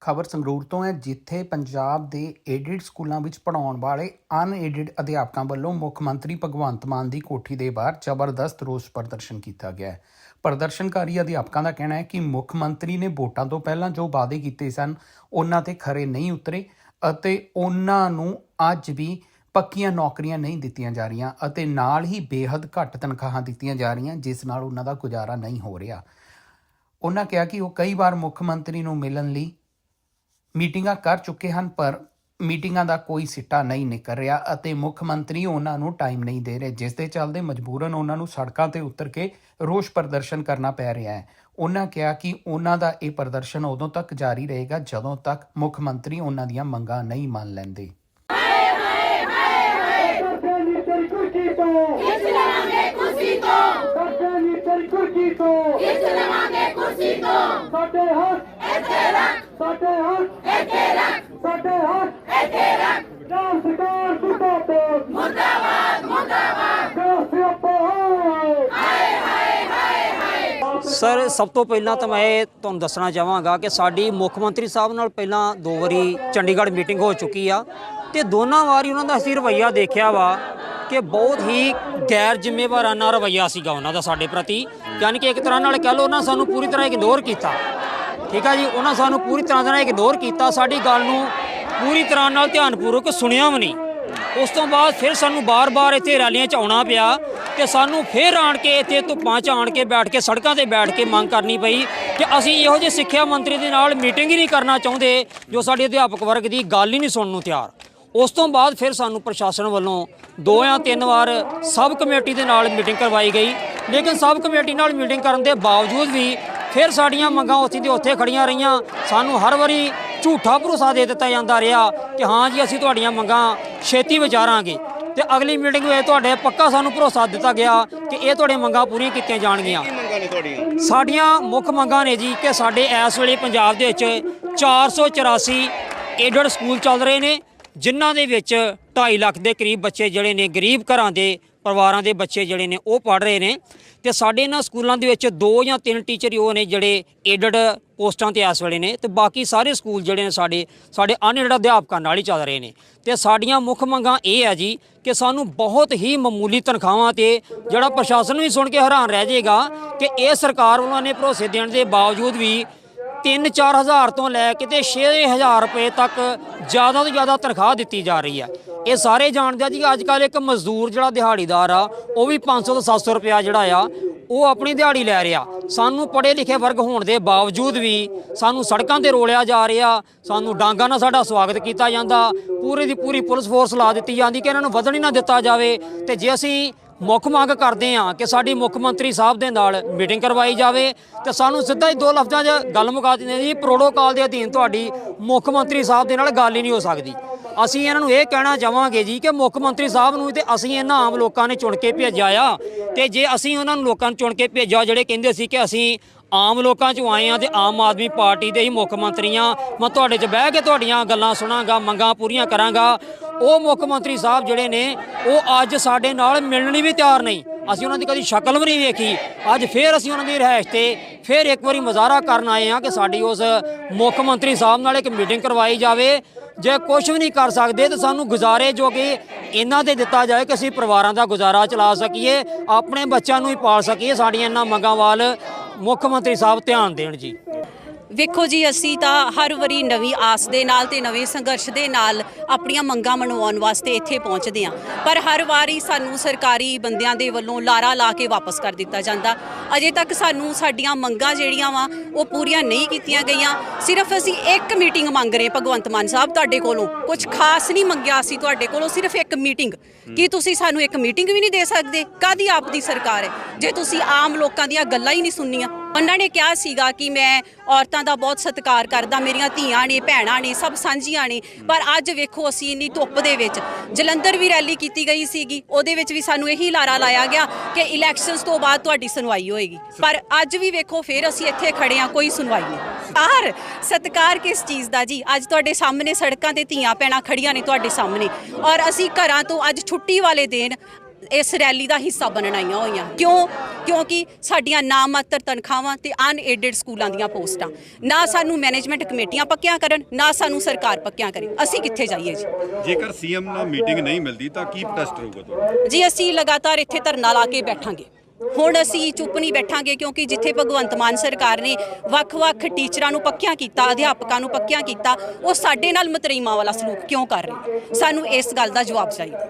ਖਬਰ ਸੰਗਰੂਰ ਤੋਂ ਹੈ, ਜਿੱਥੇ ਪੰਜਾਬ ਦੇ ਏਡਿਡ ਸਕੂਲਾਂ ਵਿੱਚ ਪੜਾਉਣ ਵਾਲੇ ਅਨਏਡਿਡ ਅਧਿਆਪਕਾਂ ਵੱਲੋਂ ਮੁੱਖ ਮੰਤਰੀ ਭਗਵੰਤ ਮਾਨ ਦੀ ਕੋਠੀ ਦੇ ਬਾਹਰ ਜ਼ਬਰਦਸਤ ਰੋਸ ਪ੍ਰਦਰਸ਼ਨ ਕੀਤਾ ਗਿਆ ਹੈ। ਪ੍ਰਦਰਸ਼ਨਕਾਰੀ ਅਧਿਆਪਕਾਂ ਦਾ ਕਹਿਣਾ ਹੈ ਕਿ ਮੁੱਖ ਮੰਤਰੀ ਨੇ ਵੋਟਾਂ ਤੋਂ ਪਹਿਲਾਂ ਜੋ ਵਾਅਦੇ ਕੀਤੇ ਸਨ, ਉਹਨਾਂ ਤੇ ਖਰੇ ਨਹੀਂ ਉਤਰੇ ਅਤੇ ਉਹਨਾਂ ਨੂੰ ਅੱਜ ਵੀ ਪੱਕੀਆਂ ਨੌਕਰੀਆਂ ਨਹੀਂ ਦਿੱਤੀਆਂ ਜਾ ਰਹੀਆਂ ਅਤੇ ਨਾਲ ਹੀ ਬੇਹੱਦ ਘੱਟ ਤਨਖਾਹਾਂ ਦਿੱਤੀਆਂ ਜਾ ਰਹੀਆਂ, ਜਿਸ ਨਾਲ ਉਹਨਾਂ ਦਾ ਗੁਜ਼ਾਰਾ ਨਹੀਂ ਹੋ ਰਿਹਾ। ਉਹਨਾਂ ਕਿਹਾ ਕਿ ਉਹ ਕਈ ਵਾਰ ਮੁੱਖ ਮੰਤਰੀ ਨੂੰ ਮਿਲਣ ਲਈ ਮੀਟਿੰਗਾਂ ਕਰ ਚੁੱਕੇ ਹਨ ਪਰ ਮੀਟਿੰਗਾਂ ਦਾ ਕੋਈ ਸਿੱਟਾ ਨਹੀਂ ਨਿਕਲ ਰਿਹਾ ਅਤੇ ਮੁੱਖ ਮੰਤਰੀ ਉਹਨਾਂ ਨੂੰ ਟਾਈਮ ਨਹੀਂ ਦੇ ਰਹੇ ਜਿਸ ਦੇ ਚੱਲਦੇ ਮਜਬੂਰਨ ਉਹਨਾਂ ਨੂੰ ਸੜਕਾਂ ਤੇ ਉਤਰ ਕੇ ਰੋਸ ਪ੍ਰਦਰਸ਼ਨ ਕਰਨਾ ਪੈ ਰਿਹਾ ਹੈ। ਉਹਨਾਂ ਕਿਹਾ ਕਿ ਉਹਨਾਂ ਦਾ ਇਹ ਪ੍ਰਦਰਸ਼ਨ ਉਦੋਂ ਤੱਕ ਜਾਰੀ ਰਹੇਗਾ ਜਦੋਂ ਤੱਕ ਮੁੱਖ ਮੰਤਰੀ ਉਹਨਾਂ ਦੀਆਂ ਮੰਗਾਂ ਨਹੀਂ ਮੰਨ ਲੈਂਦੇ। ਕਰਦੇ ਨੀ ਤੇਰੀ ਕੁਰਸੀ ਤੋਂ ਇਸ ਲਵਾਂਗੇ ਕੁਰਸੀ ਤੋਂ ਕਰਦੇ ਨੀ ਤੇਰੀ ਕੁਰਸੀ ਤੋਂ ਇਸ ਲਵਾਂਗੇ ਕੁਰਸੀ ਤੋਂ ਸਾਡੇ ਹੱਥ ਇੱਥੇ ਰੱਖ ਸਾਡੇ ਹੱਥ ਇੱਥੇ ਰੱਖ ਸਾਡੇ ਹੱਥ ਇੱਥੇ ਰੱਖ ਰਾਮ ਸਰਕਾਰ ਮੁਰਦਾਬਾਦ ਮੁਰਦਾਬਾਦ ਮੁਰਦਾਬਾਦ ਜੋ ਸਿਆਪਾ ਹੋਏ ਸਰ, ਸਭ ਤੋਂ ਪਹਿਲਾਂ ਤਾਂ ਮੈਂ ਇਹ ਤੁਹਾਨੂੰ ਦੱਸਣਾ ਚਾਹਾਂਗਾ ਕਿ ਸਾਡੀ ਮੁੱਖ ਮੰਤਰੀ ਸਾਹਿਬ ਨਾਲ ਪਹਿਲਾਂ ਦੋ ਵਾਰੀ ਚੰਡੀਗੜ੍ਹ ਮੀਟਿੰਗ ਹੋ ਚੁੱਕੀ ਆ ਤੇ ਦੋਨਾਂ ਵਾਰੀ ਉਹਨਾਂ ਦਾ ਅਸੀਂ ਰਵੱਈਆ ਦੇਖਿਆ ਵਾ ਕਿ ਬਹੁਤ ਹੀ ਗੈਰ ਜ਼ਿੰਮੇਵਾਰਾਨਾ ਰਵੱਈਆ ਸੀਗਾ ਉਹਨਾਂ ਦਾ ਸਾਡੇ ਪ੍ਰਤੀ। ਯਾਨੀ ਕਿ ਇੱਕ ਤਰ੍ਹਾਂ ਨਾਲ ਕਹਿ ਲਓ ਉਹਨਾਂ ਸਾਨੂੰ ਪੂਰੀ ਤਰ੍ਹਾਂ ਇਗਨੋਰ ਕੀਤਾ। ਠੀਕ ਆ ਜੀ, ਉਹਨਾਂ ਸਾਨੂੰ ਪੂਰੀ ਤਰ੍ਹਾਂ ਨਾਲ ਇਗਨੋਰ ਕੀਤਾ। ਸਾਡੀ ਗੱਲ ਨੂੰ ਪੂਰੀ ਤਰ੍ਹਾਂ ਨਾਲ ਧਿਆਨਪੂਰਵਕ ਸੁਣਿਆ ਵੀ ਨਹੀਂ। ਉਸ ਤੋਂ ਬਾਅਦ ਫਿਰ ਸਾਨੂੰ ਬਾਰ-ਬਾਰ ਇੱਥੇ ਰੈਲੀਆਂ 'ਚ ਆਉਣਾ ਪਿਆ। ਤੇ ਸਾਨੂੰ ਫਿਰ ਆਣ ਕੇ ਇੱਥੇ ਧੁੱਪਾਂ 'ਚ ਆਣ ਕੇ ਬੈਠ ਕੇ, ਸੜਕਾਂ ਤੇ ਬੈਠ ਕੇ ਮੰਗ ਕਰਨੀ ਪਈ ਕਿ ਅਸੀਂ ਇਹੋ ਜਿਹੇ ਸਿੱਖਿਆ ਮੰਤਰੀ ਦੇ ਨਾਲ ਮੀਟਿੰਗ ਹੀ ਨਹੀਂ ਕਰਨਾ ਚਾਹੁੰਦੇ ਜੋ ਸਾਡੇ ਅਧਿਆਪਕ ਵਰਗ ਦੀ ਗੱਲ ਹੀ ਨਹੀਂ ਸੁਣਨ ਨੂੰ ਤਿਆਰ। ਉਸ ਤੋਂ ਬਾਅਦ ਫਿਰ ਸਾਨੂੰ ਪ੍ਰਸ਼ਾਸਨ ਵੱਲੋਂ ਦੋ ਜਾਂ ਤਿੰਨ ਵਾਰ ਸਬ ਕਮੇਟੀ ਦੇ ਨਾਲ ਮੀਟਿੰਗ ਕਰਵਾਈ ਗਈ। ਲੇਕਿਨ ਸਬ ਕਮੇਟੀ ਨਾਲ ਮੀਟਿੰਗ ਕਰਨ ਦੇ ਬਾਵਜੂਦ ਵੀ ਫਿਰ ਸਾਡੀਆਂ ਮੰਗਾਂ ਉੱਥੇ ਦੀ ਉੱਥੇ ਖੜੀਆਂ ਰਹੀਆਂ। ਸਾਨੂੰ ਹਰ ਵਾਰੀ ਝੂਠਾ ਭਰੋਸਾ ਦੇ ਦਿੱਤਾ ਜਾਂਦਾ ਰਿਹਾ ਕਿ ਹਾਂ ਜੀ, ਅਸੀਂ ਤੁਹਾਡੀਆਂ ਮੰਗਾਂ ਛੇਤੀ ਵਿਚਾਰਾਂਗੇ। ਤੇ ਅਗਲੀ ਮੀਟਿੰਗ ਵਿੱਚ ਤੁਹਾਡੇ ਪੱਕਾ ਸਾਨੂੰ ਭਰੋਸਾ ਦਿੱਤਾ ਗਿਆ ਕਿ ਇਹ ਤੁਹਾਡੀਆਂ ਮੰਗਾਂ ਪੂਰੀਆਂ ਕੀਤੀਆਂ ਜਾਣਗੀਆਂ। ਮੰਗਾਂ ਨੇ ਤੁਹਾਡੀਆਂ? ਸਾਡੀਆਂ ਮੁੱਖ ਮੰਗਾਂ ਨੇ ਜੀ ਕਿ ਸਾਡੇ ਇਸ ਵੇਲੇ ਪੰਜਾਬ ਦੇ ਵਿੱਚ 484 ਏਡਡ ਸਕੂਲ ਚੱਲ ਰਹੇ ਨੇ। ਜਿਨ੍ਹਾਂ ਦੇ ਵਿੱਚ 2.5 ਲੱਖ ਦੇ ਕਰੀਬ ਬੱਚੇ ਜਿਹੜੇ ਨੇ, ਗਰੀਬ ਘਰਾਂ ਦੇ ਪਰਿਵਾਰਾਂ ਦੇ ਬੱਚੇ ਜਿਹੜੇ ਨੇ, ਉਹ ਪੜ ਰਹੇ ਨੇ। ਤੇ ਸਾਡੇ ਇਹਨਾਂ ਸਕੂਲਾਂ ਦੇ ਵਿੱਚ ਦੋ ਜਾਂ ਤਿੰਨ ਟੀਚਰ ਹੀ ਉਹ ਨੇ ਜਿਹੜੇ ਏਡਡ ਪੋਸਟਾਂ ਤੇ ਇਸ ਵੇਲੇ ਨੇ ਤੇ ਬਾਕੀ ਸਾਰੇ ਸਕੂਲ ਜਿਹੜੇ ਨੇ ਸਾਡੇ ਸਾਡੇ ਅਨਏਡਡ ਅਧਿਆਪਕਾਂ ਨਾਲ ਹੀ ਚੱਲ ਰਹੇ ਨੇ। ਤੇ ਸਾਡੀਆਂ ਮੁੱਖ ਮੰਗਾਂ ਇਹ ਹੈ ਜੀ ਕਿ ਸਾਨੂੰ ਬਹੁਤ ਹੀ ਮਾਮੂਲੀ ਤਨਖਾਹਾਂ ਤੇ ਜਿਹੜਾ ਪ੍ਰਸ਼ਾਸਨ ਵੀ ਸੁਣ ਕੇ ਹੈਰਾਨ ਰਹਿ ਜਾਏਗਾ ਕਿ ਇਹ ਸਰਕਾਰ ਉਹਨਾਂ ਨੇ ਭਰੋਸੇ ਦੇਣ ਦੇ ਬਾਵਜੂਦ ਵੀ 3-4 ਹਜ਼ਾਰ ਤੋਂ ਲੈ ਕੇ ਤੇ 6000 ਰੁਪਏ ਤੱਕ ਜ਼ਿਆਦਾ ਤੋਂ ਜ਼ਿਆਦਾ ਤਨਖਾਹ ਦਿੱਤੀ ਜਾ ਰਹੀ ਹੈ। ਇਹ ਸਾਰੇ ਜਾਣਦੇ ਆ ਜੀ ਅੱਜ ਕੱਲ ਇੱਕ ਮਜ਼ਦੂਰ ਜਿਹੜਾ ਦਿਹਾੜੀਦਾਰ ਆ, ਉਹ ਵੀ 500 ਤੋਂ 700 ਰੁਪਇਆ ਜਿਹੜਾ ਆ, ਉਹ ਆਪਣੀ ਦਿਹਾੜੀ ਲੈ ਰਿਹਾ। ਸਾਨੂੰ ਪੜ੍ਹੇ ਲਿਖੇ ਵਰਗ ਹੋਣ ਦੇ ਬਾਵਜੂਦ ਵੀ ਸਾਨੂੰ ਸੜਕਾਂ ਤੇ ਰੋਲਿਆ ਜਾ ਰਿਹਾ, ਸਾਨੂੰ ਡਾਂਗਾ ਨਾਲ ਸਾਡਾ ਸਵਾਗਤ ਕੀਤਾ ਜਾਂਦਾ, ਪੂਰੀ ਦੀ ਪੂਰੀ ਪੁਲਿਸ ਫੋਰਸ ਲਾ ਦਿੱਤੀ ਜਾਂਦੀ ਕਿ ਇਹਨਾਂ ਨੂੰ ਵਧਣ ਹੀ ਨਾ ਦਿੱਤਾ ਜਾਵੇ। ਤੇ ਜੇ ਅਸੀਂ ਮੁੱਖ ਮੰਗ ਕਰਦੇ ਹਾਂ ਕਿ ਸਾਡੀ ਮੁੱਖ ਮੰਤਰੀ ਸਾਹਿਬ ਦੇ ਨਾਲ ਮੀਟਿੰਗ ਕਰਵਾਈ ਜਾਵੇ ਤੇ ਸਾਨੂੰ ਸਿੱਧਾ ਹੀ ਦੋ ਲਫ਼ਜ਼ਾਂ 'ਚ ਗੱਲ ਮੁਕਾ ਦਿੰਦੇ ਜੀ, ਪ੍ਰੋਟੋਕਾਲ ਦੇ ਅਧੀਨ ਤੁਹਾਡੀ ਮੁੱਖ ਮੰਤਰੀ ਸਾਹਿਬ ਦੇ ਨਾਲ ਗੱਲ ਹੀ ਨਹੀਂ ਹੋ ਸਕਦੀ। ਅਸੀਂ ਇਹਨਾਂ ਨੂੰ ਇਹ ਕਹਿਣਾ ਚਾਹਾਂਗੇ ਜੀ ਕਿ ਮੁੱਖ ਮੰਤਰੀ ਸਾਹਿਬ ਨੂੰ ਤੇ ਅਸੀਂ ਇਹਨਾਂ ਆਮ ਲੋਕਾਂ ਨੇ ਚੁਣ ਕੇ ਭੇਜਿਆ ਆ। ਤੇ ਜੇ ਅਸੀਂ ਉਹਨਾਂ ਨੂੰ ਲੋਕਾਂ ਨੂੰ ਚੁਣ ਕੇ ਭੇਜਿਆ, ਜਿਹੜੇ ਕਹਿੰਦੇ ਸੀ ਕਿ ਅਸੀਂ ਆਮ ਲੋਕਾਂ ਚੋਂ ਆਏ ਆ ਤੇ ਆਮ ਆਦਮੀ ਪਾਰਟੀ ਦੇ ਹੀ ਮੁੱਖ ਮੰਤਰੀਆਂ, ਮੈਂ ਤੁਹਾਡੇ 'ਚ ਬਹਿ ਕੇ ਤੁਹਾਡੀਆਂ ਗੱਲਾਂ ਸੁਣਾਂਗਾ, ਮੰਗਾਂ ਪੂਰੀਆਂ ਕਰਾਂਗਾ। ਉਹ ਮੁੱਖ ਮੰਤਰੀ ਸਾਹਿਬ ਜਿਹੜੇ ਨੇ, ਉਹ ਅੱਜ ਸਾਡੇ ਨਾਲ ਮਿਲਣ ਲਈ ਵੀ ਤਿਆਰ ਨਹੀਂ। ਅਸੀਂ ਉਹਨਾਂ ਦੀ ਕਦੀ ਸ਼ਕਲ ਵੀ ਨਹੀਂ ਵੇਖੀ। ਅੱਜ ਫੇਰ ਅਸੀਂ ਉਹਨਾਂ ਦੀ ਰਿਹਾਇਸ਼ ਤੇ ਫੇਰ ਇੱਕ ਵਾਰੀ ਮੁਜ਼ਾਹਰਾ ਕਰਨ ਆਏ ਆ ਕਿ ਸਾਡੀ ਉਸ ਮੁੱਖ ਮੰਤਰੀ ਸਾਹਿਬ ਨਾਲ ਇੱਕ ਮੀਟਿੰਗ ਕਰਵਾਈ ਜਾਵੇ। ਜੇ ਕੁਝ ਵੀ ਨਹੀਂ ਕਰ ਸਕਦੇ ਤਾਂ ਸਾਨੂੰ ਗੁਜ਼ਾਰੇ ਜੋ ਕਿ ਇਹਨਾਂ ਦੇ ਦਿੱਤਾ ਜਾਏ ਕਿ ਅਸੀਂ ਪਰਿਵਾਰਾਂ ਦਾ ਗੁਜ਼ਾਰਾ ਚਲਾ ਸਕੀਏ, ਆਪਣੇ ਬੱਚਿਆਂ ਨੂੰ ਹੀ ਪਾਲ ਸਕੀਏ। ਸਾਡੀਆਂ ਇਹਨਾਂ ਮੰਗਾਂ ਵੱਲ ਮੁੱਖ ਮੰਤਰੀ ਸਾਹਿਬ ਧਿਆਨ ਦੇਣ ਜੀ। ਵੇਖੋ ਜੀ, ਅਸੀਂ ਤਾਂ ਹਰ ਵਾਰੀ ਨਵੀਂ ਆਸ ਦੇ ਨਾਲ ਤੇ ਨਵੇਂ ਸੰਘਰਸ਼ ਦੇ ਨਾਲ ਆਪਣੀਆਂ ਮੰਗਾਂ ਮਨਵਾਉਣ ਵਾਸਤੇ ਇੱਥੇ ਪਹੁੰਚਦੇ ਹਾਂ। ਪਰ ਹਰ ਵਾਰੀ ਸਾਨੂੰ ਸਰਕਾਰੀ ਬੰਦਿਆਂ ਦੇ ਵੱਲੋਂ ਲਾਰਾ ਲਾ ਕੇ ਵਾਪਸ ਕਰ ਦਿੱਤਾ ਜਾਂਦਾ। ਅਜੇ ਤੱਕ ਸਾਨੂੰ ਸਾਡੀਆਂ ਮੰਗਾਂ ਜਿਹੜੀਆਂ ਵਾ, ਉਹ ਪੂਰੀਆਂ ਨਹੀਂ ਕੀਤੀਆਂ ਗਈਆਂ। ਸਿਰਫ ਅਸੀਂ ਇੱਕ ਮੀਟਿੰਗ ਮੰਗ ਰਹੇ ਭਗਵੰਤ ਮਾਨ ਸਾਹਿਬ, ਤੁਹਾਡੇ ਕੋਲੋਂ। ਕੁਝ ਖਾਸ ਨਹੀਂ ਮੰਗਿਆ ਅਸੀਂ ਤੁਹਾਡੇ ਕੋਲੋਂ, ਸਿਰਫ ਇੱਕ ਮੀਟਿੰਗ। ਕੀ ਤੁਸੀਂ ਸਾਨੂੰ ਇੱਕ ਮੀਟਿੰਗ ਵੀ ਨਹੀਂ ਦੇ ਸਕਦੇ? ਕਾਦੀ ਆਪ ਦੀ ਸਰਕਾਰ ਹੈ? ਜੇ ਤੁਸੀਂ ਆਮ ਲੋਕਾਂ ਦੀਆਂ ਗੱਲਾਂ ਹੀ ਨਹੀਂ ਸੁਣਨੀਆਂ ਉਹਨਾਂ ਨੇ ਕਿਹਾ ਸੀਗਾ ਕਿ ਮੈਂ ਔਰਤਾਂ ਦਾ ਬਹੁਤ ਸਤਿਕਾਰ ਕਰਦਾ, ਮੇਰੀਆਂ ਧੀਆਂ ਨੇ, ਭੈਣਾਂ ਨੇ, ਸਭ ਸਾਂਝੀਆਂ ਨੇ। ਪਰ ਅੱਜ ਵੇਖੋ ਅਸੀਂ ਇੰਨੀ ਧੁੱਪ ਦੇ ਵਿੱਚ, ਜਲੰਧਰ ਵੀ ਰੈਲੀ ਕੀਤੀ ਗਈ ਸੀਗੀ, ਉਹਦੇ ਵਿੱਚ ਵੀ ਸਾਨੂੰ ਇਹੀ ਲਾਰਾ ਲਾਇਆ ਗਿਆ ਕਿ ਇਲੈਕਸ਼ਨਸ ਤੋਂ ਬਾਅਦ ਤੁਹਾਡੀ ਸੁਣਵਾਈ ਹੋਏਗੀ। ਪਰ ਅੱਜ ਵੀ ਵੇਖੋ, ਫਿਰ ਅਸੀਂ ਇੱਥੇ ਖੜੇ ਹਾਂ, ਕੋਈ ਸੁਣਵਾਈ ਨਹੀਂ। ਸਤਿਕਾਰ ਸਤਿਕਾਰ ਕਿਸ ਚੀਜ਼ ਦਾ ਜੀ? ਅੱਜ ਤੁਹਾਡੇ ਸਾਹਮਣੇ ਸੜਕਾਂ ਤੇ ਧੀਆਂ ਭੈਣਾਂ ਖੜੀਆਂ ਨੇ ਤੁਹਾਡੇ ਸਾਹਮਣੇ। ਔਰ ਅਸੀਂ ਘਰਾਂ ਤੋਂ ਅੱਜ ਛੁੱਟੀ ਵਾਲੇ ਦਿਨ ਇਸ ਰੈਲੀ ਦਾ ਹਿੱਸਾ ਬਣਨ ਆਈਆਂ ਹੋਈਆਂ। ਕਿਉਂ? ਕਿਉਂਕਿ ਸਾਡੀਆਂ ਨਾਮਾਤਰ ਤਨਖਾਹਾਂ ਤੇ ਅਨਏਡਡ ਸਕੂਲਾਂ ਦੀਆਂ ਪੋਸਟਾਂ। ਨਾ ਸਾਨੂੰ ਮੈਨੇਜਮੈਂਟ ਕਮੇਟੀਆਂ ਪੱਕੀਆਂ ਕਰਨ ਨਾ ਸਾਨੂੰ ਸਰਕਾਰ ਪੱਕੀਆਂ ਕਰੇ। ਅਸੀਂ ਕਿੱਥੇ ਜਾਈਏ ਜੀ? ਜੇਕਰ ਸੀਐਮ ਨਾਲ ਮੀਟਿੰਗ ਨਹੀਂ ਮਿਲਦੀ ਤਾਂ ਕੀ ਪ੍ਰੋਟੈਸਟ ਰਹੂਗਾ ਤੁਹਾਡਾ? ਜੀ ਅਸੀਂ ਲਗਾਤਾਰ ਇੱਥੇ ਧਰਨਾ ਲਾ ਕੇ ਬੈਠਾਂਗੇ। ਹੁਣ ਅਸੀਂ ਚੁੱਪ ਨਹੀਂ ਬੈਠਾਂਗੇ ਕਿਉਂਕਿ ਜਿੱਥੇ ਭਗਵੰਤ ਮਾਨ ਸਰਕਾਰ ਨੇ ਵੱਖ-ਵੱਖ ਟੀਚਰਾਂ ਨੂੰ ਪੱਕਿਆਂ ਕੀਤਾ ਅਧਿਆਪਕਾਂ ਨੂੰ ਪੱਕਿਆਂ ਕੀਤਾ ਉਹ ਸਾਡੇ ਨਾਲ ਮਤਰੀਮਾ ਵਾਲਾ ਸਲੂਕ ਕਿਉਂ ਕਰ ਰਹੀ ਸਾਨੂੰ ਇਸ ਗੱਲ ਦਾ ਜਵਾਬ ਚਾਹੀਦਾ